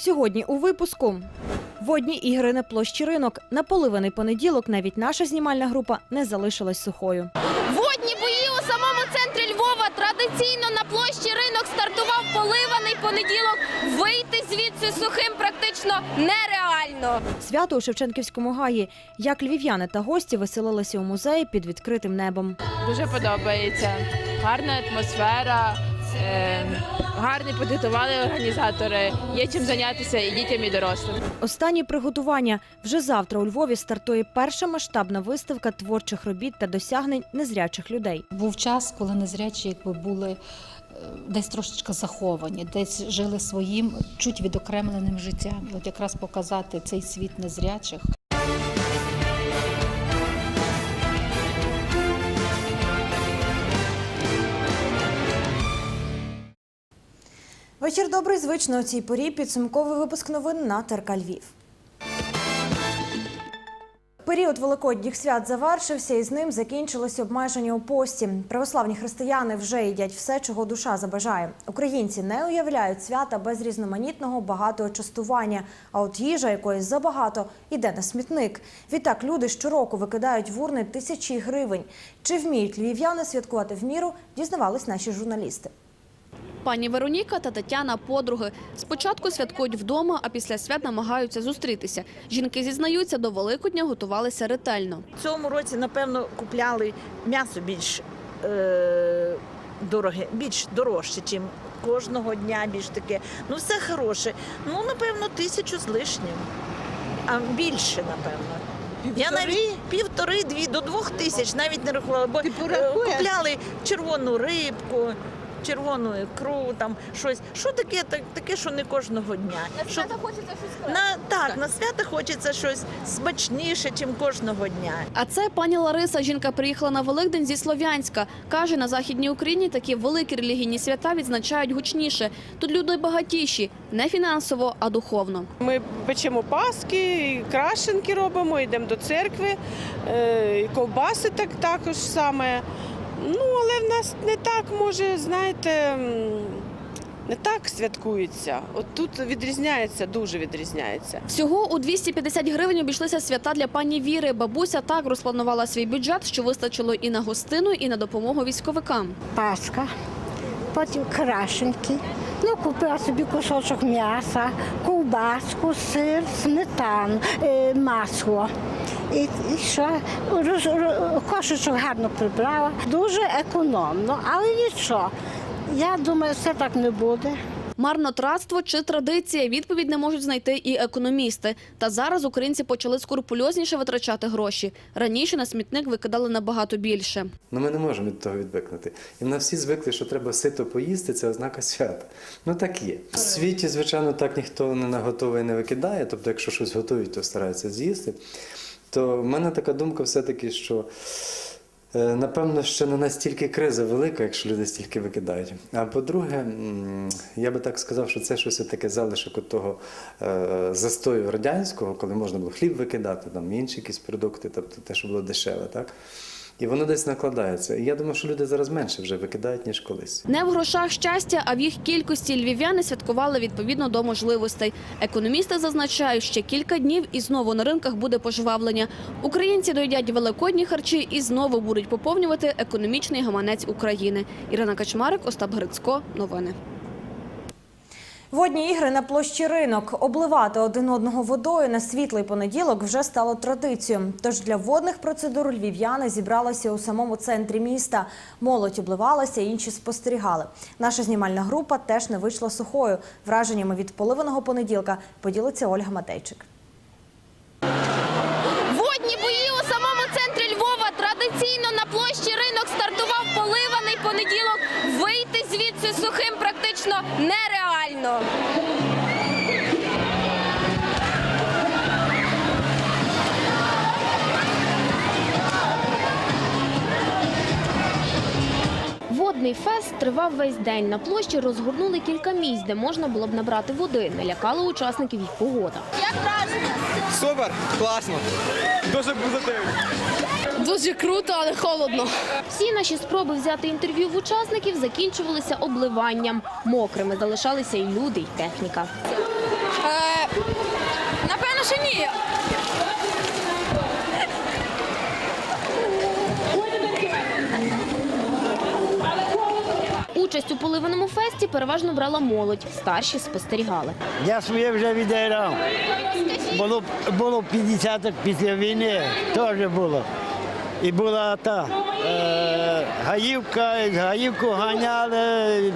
Сьогодні у випуску водні ігри на площі ринок. На поливаний понеділок навіть наша знімальна група не залишилась сухою. Водні бої у самому центрі Львова. Традиційно на площі ринок стартував поливаний понеділок. Вийти звідси сухим практично нереально. Свято у Шевченківському гаї. Як львів'яни та гості веселилися у музеї під відкритим небом. Дуже подобається. Гарна атмосфера, е, гарні підготували організатори. Є чим зайнятися і дітям, і дорослим. Останні приготування вже завтра у Львові стартує перша масштабна виставка творчих робіт та досягнень незрячих людей. Був час, коли незрячі якби були е, десь трошечки заховані, десь жили своїм чуть відокремленим життям. От якраз показати цей світ незрячих. Вечір добрий, звично у цій порі. Підсумковий випуск новин на ТРК Львів. Період великодніх свят завершився, і з ним закінчилось обмеження у пості. Православні християни вже їдять все, чого душа забажає. Українці не уявляють свята без різноманітного багатого частування. А от їжа якоїсь забагато йде на смітник. Відтак люди щороку викидають в урни тисячі гривень. Чи вміють львів'яни святкувати в міру? Дізнавались наші журналісти. Пані Вероніка та Тетяна подруги. Спочатку святкують вдома, а після свят намагаються зустрітися. Жінки зізнаються, до Великодня готувалися ретельно. В цьому році, напевно, купляли м'ясо більш е, дороге, більш дорожче, ніж кожного дня більш таке. Ну, все хороше. Ну, напевно, тисячу з лишнім. А більше, напевно. Я навіть півтори-дві до двох тисяч навіть не рахувала, бо е, купляли червону рибку. Червону ікру, там щось. Що таке, так, таке, що не кожного дня. Що- хочеться щось на, так, на свято хочеться щось смачніше, ніж кожного дня. А це пані Лариса. Жінка приїхала на Великдень зі Слов'янська. Каже, на Західній Україні такі великі релігійні свята відзначають гучніше. Тут люди багатіші, не фінансово, а духовно. Ми печемо паски, і крашенки робимо, йдемо до церкви, е, і ковбаси так також саме. Ну, але в нас не так може, знаєте, не так святкується. От тут відрізняється, дуже відрізняється. Всього у 250 гривень обійшлися свята для пані Віри. Бабуся так розпланувала свій бюджет, що вистачило і на гостину, і на допомогу військовикам. паска, потім крашенки. Ну, купила собі кусочок м'яса, ковбаску, сир, сметану, е, масло. І, і що? Роз, ро- кошечок гарно прибрала. Дуже економно, але нічого. Я думаю, все так не буде. Марнотратство чи традиція? Відповідь не можуть знайти і економісти. Та зараз українці почали скрупульозніше витрачати гроші. Раніше на смітник викидали набагато більше. Ну ми не можемо від того відвикнути. І в нас всі звикли, що треба сито поїсти, це ознака свята. Ну так є. В світі, звичайно, так ніхто не наготове і не викидає. Тобто, якщо щось готують, то стараються з'їсти. То в мене така думка все-таки, що е, напевно ще не настільки криза велика, якщо люди стільки викидають. А по-друге, я би так сказав, що це щось таке залишок от того е, застою радянського, коли можна було хліб викидати, там інші якісь продукти, тобто те, що було дешеве, так? І воно десь накладається. І я думаю, що люди зараз менше вже викидають, ніж колись. Не в грошах щастя, а в їх кількості львів'яни святкували відповідно до можливостей. Економісти зазначають, ще кілька днів і знову на ринках буде пожвавлення. Українці доїдять великодні харчі і знову будуть поповнювати економічний гаманець України. Ірина Качмарик, Остап Грицько. Новини. Водні ігри на площі ринок. Обливати один одного водою на світлий понеділок вже стало традицією. Тож для водних процедур львів'яни зібралися у самому центрі міста. Молодь обливалася, інші спостерігали. Наша знімальна група теж не вийшла сухою. Враженнями від поливаного понеділка поділиться Ольга Матейчик. Водні бої у самому центрі Львова. Традиційно на площі ринок стартував поливаний понеділок. Звідси сухим практично нереально. Водний фест тривав весь день. На площі розгорнули кілька місць, де можна було б набрати води. Не лякала учасників і погода. Супер, класно. Дуже позитивно. Дуже круто, але холодно. Всі наші спроби взяти інтерв'ю в учасників закінчувалися обливанням. Мокрими залишалися і люди, і техніка. Напевно, що ні. Участь у поливаному фесті переважно брала молодь, старші спостерігали. Я своє вже відіграв. Було, було 50 після війни, теж було. І була та е, гаївка, гаївку ганяли,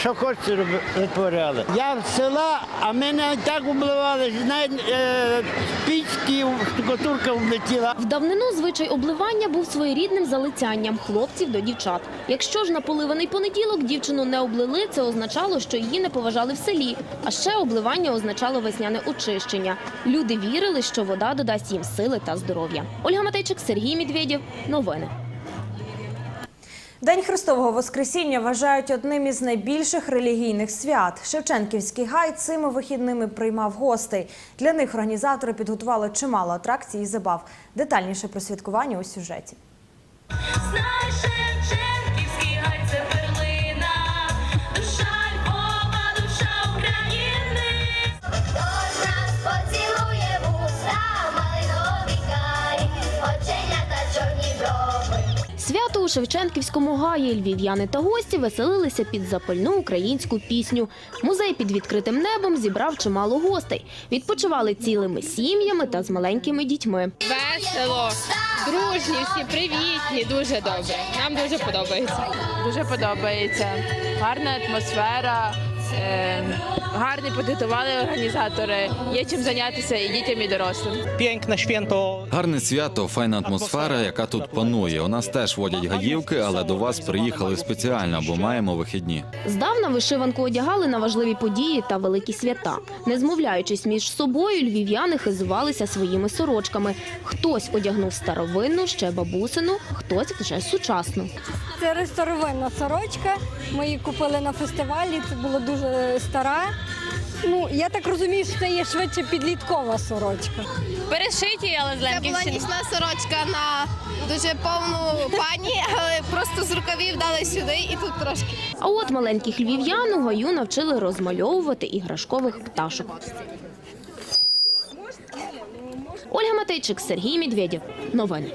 що роби- витворяли. Я з села, а мене так обливали, навіть е, пічки, штукатурка влетіла. В давнину звичай обливання був своєрідним залицянням хлопців до дівчат. Якщо ж на поливаний понеділок дівчину не облили, це означало, що її не поважали в селі. А ще обливання означало весняне очищення. Люди вірили, що вода додасть їм сили та здоров'я. Ольга Матейчик, Сергій Медведєв. Новини. День Христового Воскресіння вважають одним із найбільших релігійних свят. Шевченківський гай цими вихідними приймав гостей. Для них організатори підготували чимало атракцій і забав. Детальніше про святкування у сюжеті. У Шевченківському гаї львів'яни та гості веселилися під запальну українську пісню. Музей під відкритим небом зібрав чимало гостей. Відпочивали цілими сім'ями та з маленькими дітьми. Весело, дружні, всі привітні, дуже добре. Нам дуже подобається. Дуже подобається. Гарна атмосфера. Е, гарно підготували організатори. Є чим зайнятися і дітям, і дорослим. Piękne święto. Гарне свято, файна атмосфера, яка тут панує. У нас теж водять гаївки, але до вас приїхали спеціально, бо маємо вихідні. Здавна вишиванку одягали на важливі події та великі свята. Не змовляючись між собою, львів'яни хизувалися своїми сорочками. Хтось одягнув старовинну, ще бабусину, хтось вже сучасну. Це старовинна сорочка. Ми її купили на фестивалі. Це була дуже стара. Ну, я так розумію, що це є швидше підліткова сорочка. Перешиті, але з Це була нічна сорочка на дуже повну пані, але просто з рукавів дали сюди і тут трошки. А от маленьких львів'ян у гаю навчили розмальовувати іграшкових пташок. Ольга Матейчик, Сергій Медведєв. Новини.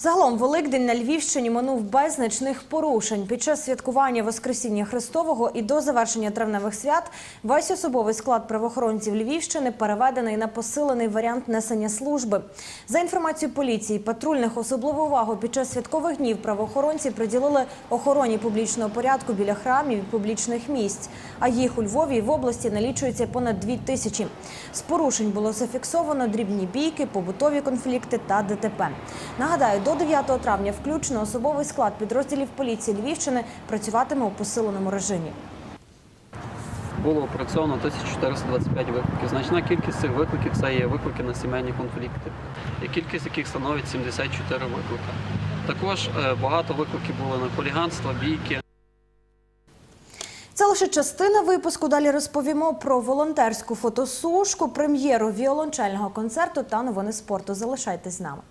Загалом Великдень на Львівщині минув без значних порушень. Під час святкування Воскресіння Христового і до завершення травневих свят весь особовий склад правоохоронців Львівщини переведений на посилений варіант несення служби. За інформацією поліції, патрульних особливу увагу під час святкових днів правоохоронці приділили охороні публічного порядку біля храмів і публічних місць. А їх у Львові і в області налічується понад дві тисячі. З порушень було зафіксовано дрібні бійки, побутові конфлікти та ДТП. Нагадаю, до 9 травня включно особовий склад підрозділів поліції Львівщини працюватиме у посиленому режимі. Було опрацьовано 1425 викликів. Значна кількість цих викликів це є виклики на сімейні конфлікти, і кількість яких становить 74 виклики. Також е, багато викликів було на хуліганство, бійки. Це лише частина випуску. Далі розповімо про волонтерську фотосушку, прем'єру віолончельного концерту та новини спорту. Залишайтесь з нами.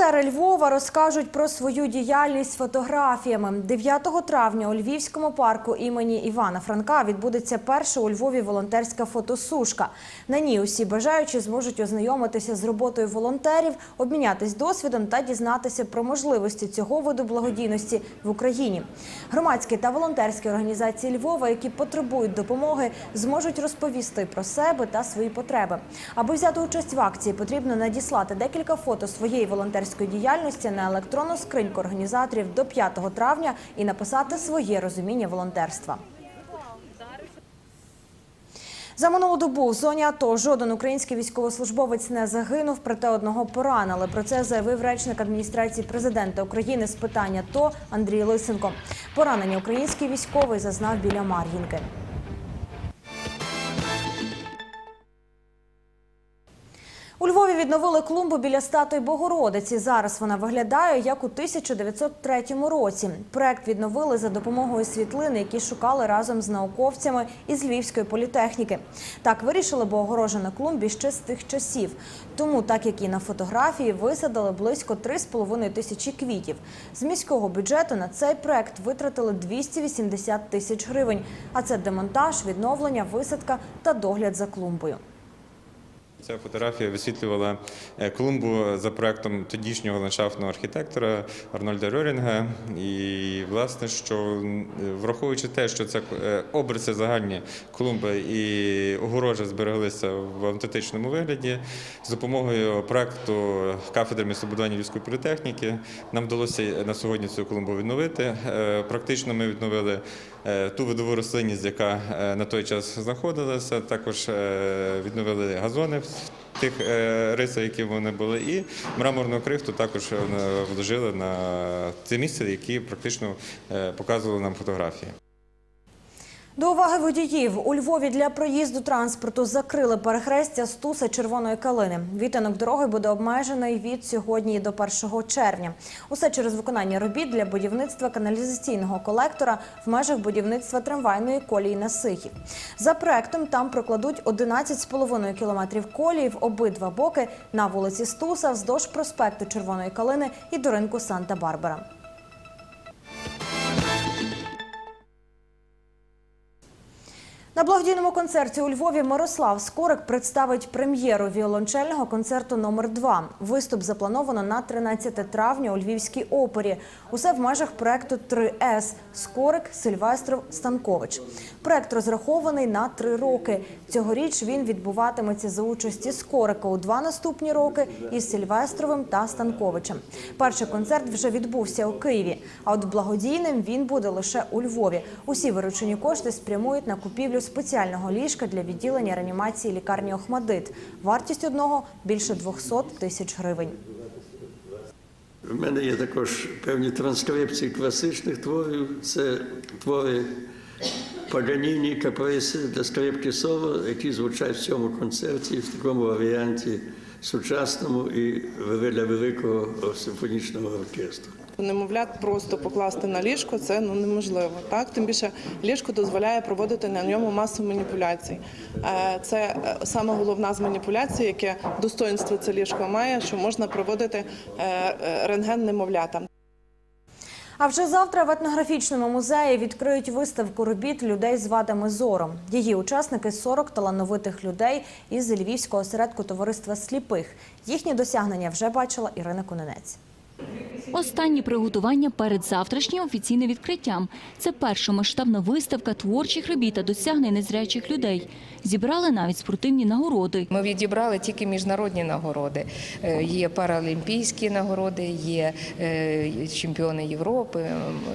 Волонтери Львова розкажуть про свою діяльність фотографіями. 9 травня у Львівському парку імені Івана Франка відбудеться перша у Львові волонтерська фотосушка. На ній усі бажаючі зможуть ознайомитися з роботою волонтерів, обмінятись досвідом та дізнатися про можливості цього виду благодійності в Україні. Громадські та волонтерські організації Львова, які потребують допомоги, зможуть розповісти про себе та свої потреби. Аби взяти участь в акції, потрібно надіслати декілька фото своєї волонтерської діяльності на електронну скриньку організаторів до 5 травня і написати своє розуміння волонтерства. За минулу добу в зоні АТО жоден український військовослужбовець не загинув, проте одного поранили. Про це заявив речник адміністрації президента України з питань АТО Андрій Лисенко. Поранення український військовий зазнав біля Мар'їнки. Відновили клумбу біля статуї Богородиці. Зараз вона виглядає як у 1903 році. Проект відновили за допомогою світлини, які шукали разом з науковцями із Львівської політехніки. Так вирішили, бо огорожа на клумбі ще з тих часів. Тому, так як і на фотографії, висадили близько 3,5 тисячі квітів. З міського бюджету на цей проект витратили 280 тисяч гривень. А це демонтаж, відновлення, висадка та догляд за клумбою. Ця фотографія висвітлювала е, клумбу за проектом тодішнього ландшафтного архітектора Арнольда Рьорінга. І, власне, що враховуючи те, що це е, обриси загальні клумби і огорожа збереглися в автентичному вигляді, з допомогою проекту кафедри містобудування Львівської політехніки нам вдалося на сьогодні цю клумбу відновити. Е, Практично ми відновили е, ту видову рослинність, яка е, на той час знаходилася. Також е, відновили газони тих е, рисах, які вони були, і мраморну крихту також е, вложили на це місце, яке практично е, показували нам фотографії. До уваги водіїв у Львові для проїзду транспорту закрили перехрестя Стуса Червоної калини. Відтинок дороги буде обмежений від сьогодні до 1 червня. Усе через виконання робіт для будівництва каналізаційного колектора в межах будівництва трамвайної колії на Сихів. За проектом там прокладуть 11,5 кілометрів колії в обидва боки на вулиці Стуса вздовж проспекту Червоної калини і до ринку Санта-Барбара. На благодійному концерті у Львові Мирослав Скорик представить прем'єру віолончельного концерту номер 2 Виступ заплановано на 13 травня у Львівській опері. Усе в межах проекту 3С Скорик, Сильвестров, Станкович. Проект розрахований на три роки. Цьогоріч він відбуватиметься за участі Скорика у два наступні роки із Сильвестровим та Станковичем. Перший концерт вже відбувся у Києві. А от благодійним він буде лише у Львові. Усі виручені кошти спрямують на купівлю спеціального ліжка для відділення реанімації лікарні Охмадит. Вартість одного більше 200 тисяч гривень. У мене є також певні транскрипції класичних творів. Це твори Паганіні, каприси для скрипки соло, які звучать в цьому концерті в такому варіанті сучасному і для великого симфонічного оркестру. Немовлят просто покласти на ліжко це ну неможливо. Так тим більше ліжко дозволяє проводити на ньому масу маніпуляцій. Е, Це е, саме головна з маніпуляцій, яке достоинство це ліжко має, що можна проводити е, рентген немовлятам. А вже завтра в етнографічному музеї відкриють виставку робіт людей з вадами зору. Її учасники 40 талановитих людей із Львівського осередку товариства сліпих. Їхні досягнення вже бачила Ірина Куненець. Останні приготування перед завтрашнім офіційним відкриттям. Це перша масштабна виставка творчих робіт та досягнень незрячих людей. Зібрали навіть спортивні нагороди. Ми відібрали тільки міжнародні нагороди. Е, Є паралімпійські нагороди, є е, чемпіони Європи,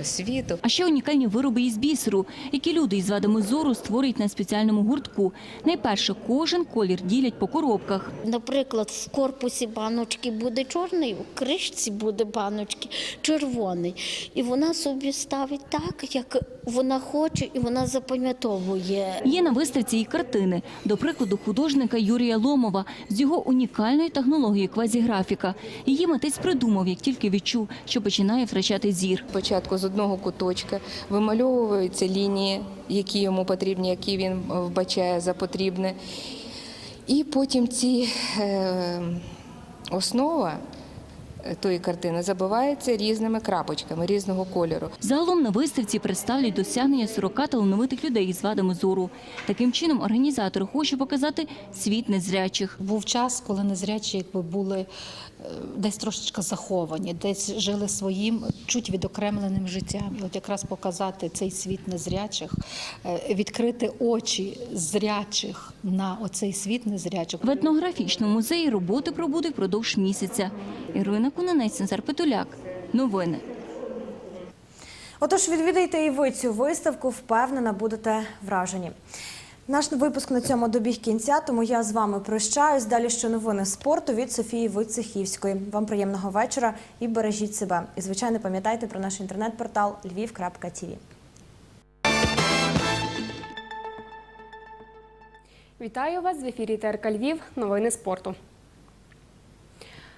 світу. А ще унікальні вироби із бісеру, які люди із вадами зору створюють на спеціальному гуртку. Найперше кожен колір ділять по коробках. Наприклад, в корпусі баночки буде чорний, у кришці буде баночки червоний. І вона собі ставить так, як вона хоче, і вона запам'ятовує. Є на виставці і картини. До прикладу, художника Юрія Ломова з його унікальною технологією квазіграфіка. Її митець придумав, як тільки відчув, що починає втрачати зір. Спочатку з одного куточка вимальовуються лінії, які йому потрібні, які він вбачає за потрібне. І потім ці е, основа тої картини забивається різними крапочками різного кольору. Загалом на виставці представлять досягнення 40 талановитих людей із вадами зору. Таким чином, організатори хочуть показати світ незрячих. Був час, коли незрячі якби були е, десь трошечки заховані, десь жили своїм чуть відокремленим життям. І от якраз показати цей світ незрячих, е, відкрити очі зрячих на оцей світ незрячих. В етнографічному музеї роботи пробудуть впродовж місяця. Ірина Кунанець, Назар Петуляк. Новини. Отож, відвідайте і ви цю виставку, впевнена, будете вражені. Наш випуск на цьому добіг кінця, тому я з вами прощаюсь. Далі ще новини спорту від Софії Вицехівської. Вам приємного вечора і бережіть себе. І, звичайно, пам'ятайте про наш інтернет-портал lviv.tv. Вітаю вас в ефірі ТРК Львів. Новини спорту.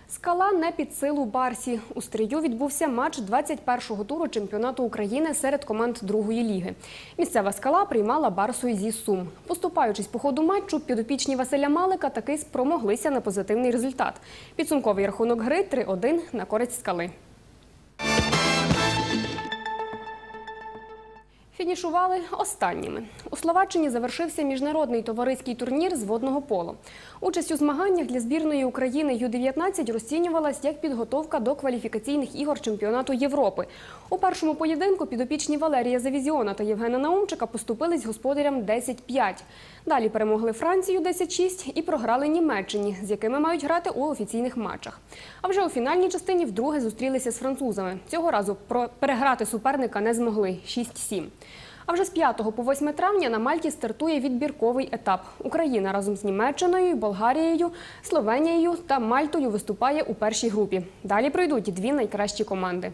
Скала не під силу Барсі. У стрію відбувся матч 21-го туру чемпіонату України серед команд другої ліги. Місцева скала приймала Барсу зі Сум. Поступаючись по ходу матчу, підопічні Василя Малика таки спромоглися на позитивний результат. Підсумковий рахунок гри 3-1 на користь скали. Фінішували останніми. У Словаччині завершився міжнародний товариський турнір з водного поло. Участь у змаганнях для збірної України Ю-19 розцінювалась як підготовка до кваліфікаційних ігор чемпіонату Європи. У першому поєдинку підопічні Валерія Завізіона та Євгена Наумчика поступились господарям 10-5. Далі перемогли Францію 10-6 і програли Німеччині, з якими мають грати у офіційних матчах. А вже у фінальній частині вдруге зустрілися з французами. Цього разу переграти суперника не змогли 6-7. А вже з 5 по 8 травня на Мальті стартує відбірковий етап. Україна разом з Німеччиною, Болгарією, Словенією та Мальтою виступає у першій групі. Далі пройдуть дві найкращі команди.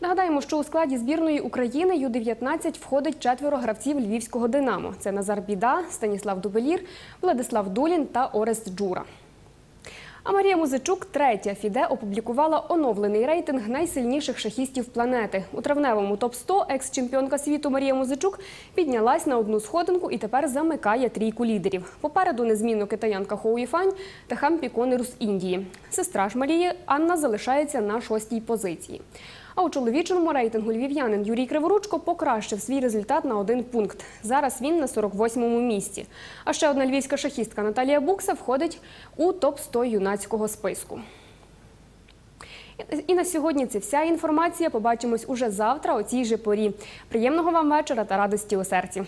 Нагадаємо, що у складі збірної України Ю-19 входить четверо гравців львівського Динамо. Це Назар Біда, Станіслав Дубелір, Владислав Дулін та Орест Джура. А Марія Музичук, третя Фіде, опублікувала оновлений рейтинг найсильніших шахістів планети. У травневому топ-100 екс-чемпіонка світу Марія Музичук піднялась на одну сходинку і тепер замикає трійку лідерів. Попереду незмінно китаянка Хоуїфань та Хампі Конеру з Індії. Сестра ж Марії Анна залишається на шостій позиції. А у чоловічому рейтингу львів'янин Юрій Криворучко покращив свій результат на один пункт. Зараз він на 48-му місці. А ще одна львівська шахістка Наталія Букса входить у топ-100 юнацького списку. І на сьогодні це вся інформація. Побачимось уже завтра о цій же порі. Приємного вам вечора та радості у серці.